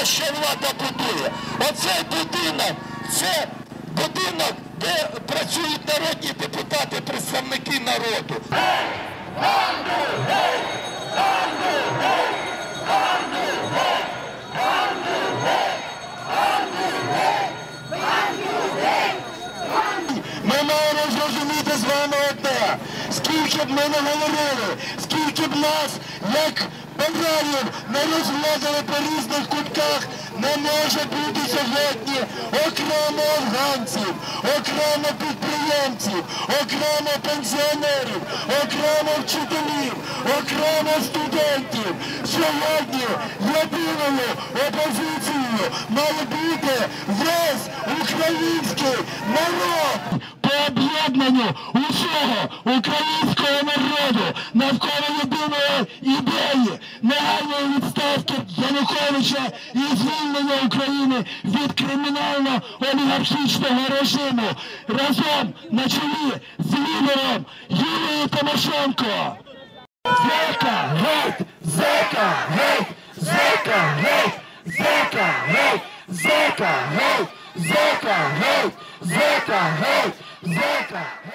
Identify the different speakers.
Speaker 1: те, що влада будує. Оцей будинок це будинок, де працюють народні депутати, представники народу.
Speaker 2: Ми маємо зрозуміти з вами одне. Скільки б ми не говорили, скільки б нас, як баварів, не розводили по різних кутках, не може бути сьогодні окремо афганців, окремо підприємців, окремо пенсіонерів, окремо вчителів, окремо студентів. Сьогодні єдиною опозицією має бути весь український народ. По об'єднанню усього українського народу навколо єдиної ідеї негайної відставки Януковича і звільнення України від кримінально-олігархічного режиму разом на чолі з лідером Юлією Тимошенко. Зека, геть! Зека, геть! Зека, геть! Зека, геть! Зека, геть! Зека, геть! Зека, геть! Зека, геть!